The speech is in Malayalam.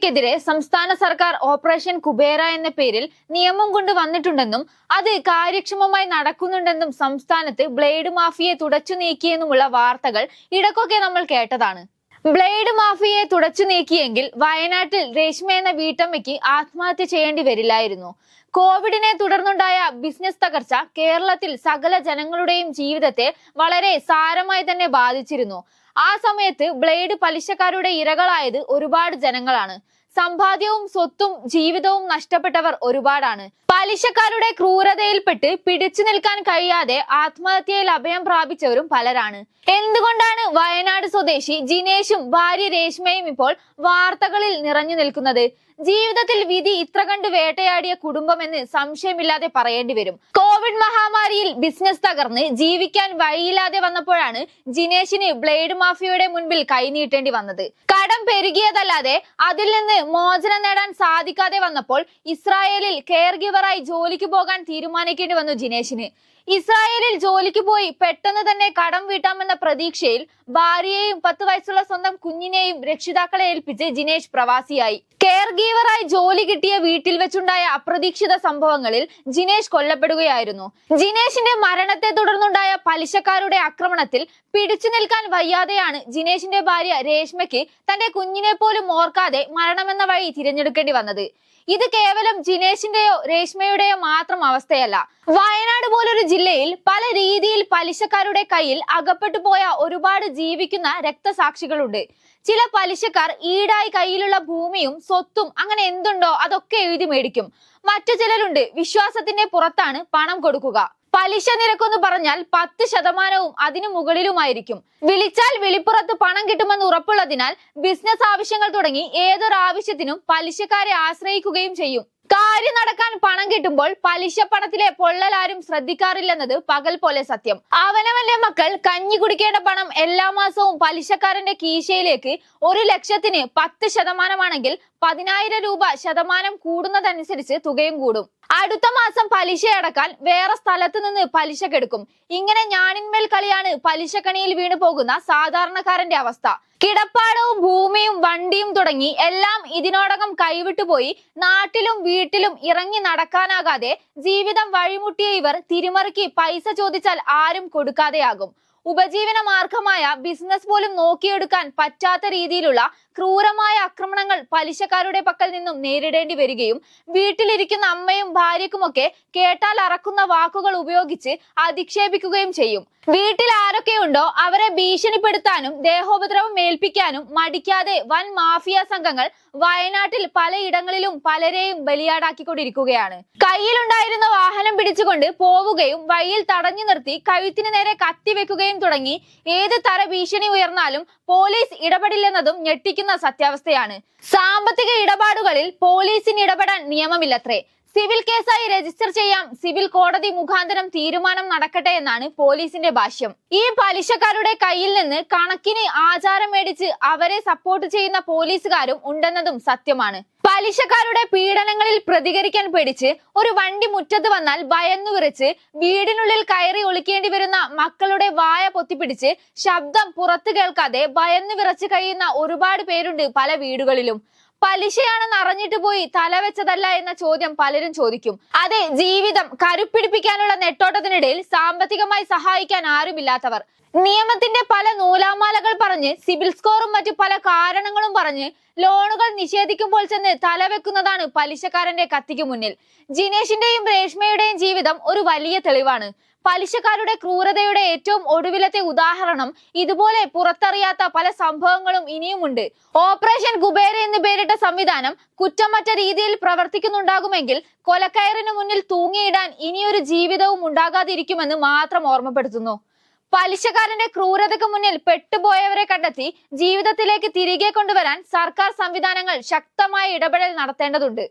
മാഫിയക്കെതിരെ സംസ്ഥാന സർക്കാർ ഓപ്പറേഷൻ കുബേര എന്ന പേരിൽ നിയമം കൊണ്ട് വന്നിട്ടുണ്ടെന്നും അത് കാര്യക്ഷമമായി നടക്കുന്നുണ്ടെന്നും സംസ്ഥാനത്ത് ബ്ലേഡ് മാഫിയെ തുടച്ചു നീക്കിയെന്നുമുള്ള വാർത്തകൾ ഇടക്കൊക്കെ നമ്മൾ കേട്ടതാണ്. ബ്ലേഡ് മാഫിയയെ തുടച്ചു നീക്കിയെങ്കിൽ വയനാട്ടിൽ രേഷ്മ എന്ന വീട്ടമ്മയ്ക്ക് ആത്മഹത്യ ചെയ്യേണ്ടി വരില്ലായിരുന്നു. കോവിഡിനെ തുടർന്നുണ്ടായ ബിസിനസ് തകർച്ച കേരളത്തിൽ സകല ജനങ്ങളുടെയും ജീവിതത്തെ വളരെ സാരമായി തന്നെ ബാധിച്ചിരുന്നു. ആ സമയത്ത് ബ്ലേഡ് പലിശക്കാരുടെ ഇരകളായത് ഒരുപാട് ജനങ്ങളാണ്. സമ്പാദ്യവും സ്വത്തും ജീവിതവും നഷ്ടപ്പെട്ടവർ ഒരുപാടാണ്. പലിശക്കാരുടെ ക്രൂരതയിൽപ്പെട്ട് പിടിച്ചു നിൽക്കാൻ കഴിയാതെ ആത്മഹത്യയിൽ അഭയം പ്രാപിച്ചവരും പലരാണ്. എന്തുകൊണ്ടാണ് വയനാട് സ്വദേശി ജിനേഷും ഭാര്യ രേഷ്മയും ഇപ്പോൾ വാർത്തകളിൽ നിറഞ്ഞു നിൽക്കുന്നത്? ജീവിതത്തിൽ വിധി ഇത്ര കണ്ട് വേട്ടയാടിയ കുടുംബമെന്ന് സംശയമില്ലാതെ പറയേണ്ടി വരും. കോവിഡ് മഹാമാരിയിൽ ബിസിനസ് തകർന്ന് ജീവിക്കാൻ വഴിയില്ലാതെ വന്നപ്പോഴാണ് ജിനേഷിന് ബ്ലേഡ് മാഫിയയുടെ മുൻപിൽ കൈനീട്ടേണ്ടി വന്നത്. കടം പെരുകിയതല്ലാതെ അതിൽ നിന്ന് മോചനം നേടാൻ സാധിക്കാതെ വന്നപ്പോൾ ഇസ്രായേലിൽ കെയർ ഗിവറായി ജോലിക്ക് പോകാൻ തീരുമാനിക്കേണ്ടി വന്നു ജിനേഷിന്. ഇസ്രായേലിൽ ജോലിക്ക് പോയി പെട്ടെന്ന് തന്നെ കടം വീട്ടാമെന്ന പ്രതീക്ഷയിൽ ഭാര്യയെയും പത്ത് വയസ്സുള്ള സ്വന്തം കുഞ്ഞിനെയും രക്ഷിതാക്കളെ ഏൽപ്പിച്ച് ജിനേഷ് പ്രവാസിയായി. കെയർ ഗീവറായി ജോലി കിട്ടിയ വീട്ടിൽ വെച്ചുണ്ടായ അപ്രതീക്ഷിത സംഭവങ്ങളിൽ ജിനേഷ് കൊല്ലപ്പെടുകയായിരുന്നു. ജിനേഷിന്റെ മരണത്തെ തുടർന്നുണ്ടായ പലിശക്കാരുടെ ആക്രമണത്തിൽ പിടിച്ചു നിൽക്കാൻ വയ്യാതെയാണ് ജിനേഷിന്റെ ഭാര്യ രേഷ്മയ്ക്ക് തന്റെ കുഞ്ഞിനെ പോലും ഓർക്കാതെ മരണമെന്ന വഴി തിരഞ്ഞെടുക്കേണ്ടി വന്നത്. ഇത് കേവലം ജിനേഷിന്റെയോ രേഷ്മയുടെയോ മാത്രം അവസ്ഥയല്ല. വയനാട് പോലൊരു ജില്ലയിൽ പല രീതിയിൽ പലിശക്കാരുടെ കയ്യിൽ അകപ്പെട്ടു പോയ ഒരുപാട് ജീവിക്കുന്ന രക്തസാക്ഷികളുണ്ട്. ചില പലിശക്കാർ ഈടായി കയ്യിലുള്ള ഭൂമിയും സ്വത്തും അങ്ങനെ എന്തുണ്ടോ അതൊക്കെ എഴുതി മേടിക്കും. മറ്റു ചിലരുണ്ട് വിശ്വാസത്തിന്റെ പുറത്താണ് പണം കൊടുക്കുക. പലിശ നിരക്കെന്ന് പറഞ്ഞാൽ പത്ത് ശതമാനവും അതിനു മുകളിലുമായിരിക്കും. വിളിച്ചാൽ വിളിപ്പുറത്ത് പണം കിട്ടുമെന്ന് ഉറപ്പുള്ളതിനാൽ ബിസിനസ് ആവശ്യങ്ങൾ തുടങ്ങി ഏതൊരാവശ്യത്തിനും പലിശക്കാരെ ആശ്രയിക്കുകയും ചെയ്യും. കാര്യം നടക്കാൻ പണം കിട്ടുമ്പോൾ പലിശ പണത്തിലെ പൊള്ളലാരും ശ്രദ്ധിക്കാറില്ലെന്നത് പകൽ പോലെ സത്യം. അവനവന്റെ മക്കൾ കഞ്ഞി കുടിക്കേണ്ട പണം എല്ലാ മാസവും പലിശക്കാരന്റെ കീശയിലേക്ക് ഒരു ലക്ഷത്തിന് പത്ത് ശതമാനമാണെങ്കിൽ പതിനായിരം രൂപ ശതമാനം കൂടുന്നതനുസരിച്ച് തുകയും കൂടും. അടുത്ത മാസം പലിശ അടക്കാൻ വേറെ സ്ഥലത്ത് നിന്ന് പലിശ കെടുക്കും. ഇങ്ങനെ ഞാനിന്മേൽ കളിയാണ് പലിശക്കണിയിൽ വീണു പോകുന്ന സാധാരണക്കാരന്റെ അവസ്ഥ. കിടപ്പാടവും ഭൂമിയും വണ്ടിയും തുടങ്ങി എല്ലാം ഇതിനോടകം കൈവിട്ടുപോയി നാട്ടിലും വീട്ടിലും ഇറങ്ങി നടക്കാനാകാതെ ജീവിതം വഴിമുട്ടിയ ഇവർ തിരിമറിക്ക് പൈസ ചോദിച്ചാൽ ആരും കൊടുക്കാതെയാകും. ഉപജീവന മാർഗമായ ബിസിനസ് പോലും നോക്കിയെടുക്കാൻ പറ്റാത്ത രീതിയിലുള്ള ക്രൂരമായ ആക്രമണങ്ങൾ പലിശക്കാരുടെ പക്കൽ നിന്നും നേരിടേണ്ടി വരികയും വീട്ടിലിരിക്കുന്ന അമ്മയും ഭാര്യക്കുമൊക്കെ കേട്ടാൽ അറക്കുന്ന വാക്കുകൾ ഉപയോഗിച്ച് അധിക്ഷേപിക്കുകയും ചെയ്യും. വീട്ടിൽ ആരൊക്കെയുണ്ടോ അവരെ ഭീഷണിപ്പെടുത്താനും ദേഹോപദ്രവം ഏൽപ്പിക്കാനും മടിക്കാതെ വൻ മാഫിയ സംഘങ്ങൾ വയനാട്ടിൽ പലയിടങ്ങളിലും പലരെയും ബലിയാടാക്കിക്കൊണ്ടിരിക്കുകയാണ്. കയ്യിലുണ്ടായിരുന്ന വാഹനം പിടിച്ചുകൊണ്ട് പോവുകയും വഴിയിൽ തടഞ്ഞു നിർത്തി കഴുത്തിന് നേരെ കത്തിവെക്കുകയും തുടങ്ങി. ഏത് തര ഭീഷണി ഉയർന്നാലും പോലീസ് ഇടപെടില്ലെന്നതും ഞെട്ടിക്കുന്ന സത്യാവസ്ഥയാണ്. സാമ്പത്തിക ഇടപാടുകളിൽ പോലീസിന് ഇടപെടാൻ നിയമമില്ലത്രേ. സിവിൽ കേസായി രജിസ്റ്റർ ചെയ്യാം. സിവിൽ കോടതി മുഖാന്തരം തീരുമാനം നടക്കട്ടെ എന്നാണ് പോലീസിന്റെ ഭാഷ്യം. ഈ പലിശക്കാരുടെ കയ്യിൽ നിന്ന് കണക്കിന് ആചാരം മേടിച്ച് അവരെ സപ്പോർട്ട് ചെയ്യുന്ന പോലീസുകാരും ഉണ്ടെന്നതും സത്യമാണ്. പലിശക്കാരുടെ പീഡനങ്ങളിൽ പ്രതികരിക്കാൻ പേടിച്ച് ഒരു വണ്ടി മുറ്റത്ത് വന്നാൽ ഭയന്നു വിറച്ച് വീടിനുള്ളിൽ കയറി ഒളിക്കേണ്ടി വരുന്ന മക്കളുടെ വായ പൊത്തിപ്പിടിച്ച് ശബ്ദം പുറത്തു കേൾക്കാതെ ഭയന്നു വിറച്ച് കഴിയുന്ന ഒരുപാട് പേരുണ്ട് പല വീടുകളിലും. പലിശയാണെന്ന് അറിഞ്ഞിട്ട് പോയി തലവെച്ചതല്ല എന്ന ചോദ്യം പലരും ചോദിക്കും. അതെ ജീവിതം കരുപ്പിടിപ്പിക്കാനുള്ള നെട്ടോട്ടത്തിനിടയിൽ സാമ്പത്തികമായി സഹായിക്കാൻ ആരുമില്ലാത്തവർ. നിയമത്തിന്റെ പല നൂലാമാലകൾ പറഞ്ഞ് സിബിൽ സ്കോറും മറ്റു പല കാരണങ്ങളും പറഞ്ഞ് ലോണുകൾ നിഷേധിക്കുമ്പോൾ ചെന്ന് തലവെക്കുന്നതാണ് പലിശക്കാരന്റെ കത്തിക്ക് മുന്നിൽ. ജിനേഷിന്റെയും രേഷ്മയുടെയും ജീവിതം ഒരു വലിയ തെളിവാണ്. പലിശക്കാരുടെ ക്രൂരതയുടെ ഏറ്റവും ഒടുവിലത്തെ ഉദാഹരണം ഇതുപോലെ പുറത്തറിയാത്ത പല സംഭവങ്ങളും ഇനിയുമുണ്ട്. ഓപ്പറേഷൻ കുബേര എന്ന് പേരിട്ട സംവിധാനം കുറ്റമറ്റ രീതിയിൽ പ്രവർത്തിക്കുന്നുണ്ടാകുമെങ്കിൽ കൊലക്കയറിന് മുന്നിൽ തൂങ്ങിയിടാൻ ഇനിയൊരു ജീവിതവും ഉണ്ടാകാതിരിക്കുമെന്ന് മാത്രം ഓർമ്മപ്പെടുത്തുന്നു. പലിശക്കാരന്റെ ക്രൂരതയ്ക്ക് മുന്നിൽ പെട്ടുപോയവരെ കണ്ടെത്തി ജീവിതത്തിലേക്ക് തിരികെ കൊണ്ടുവരാൻ സർക്കാർ സംവിധാനങ്ങൾ ശക്തമായ ഇടപെടൽ നടത്തേണ്ടതുണ്ട്.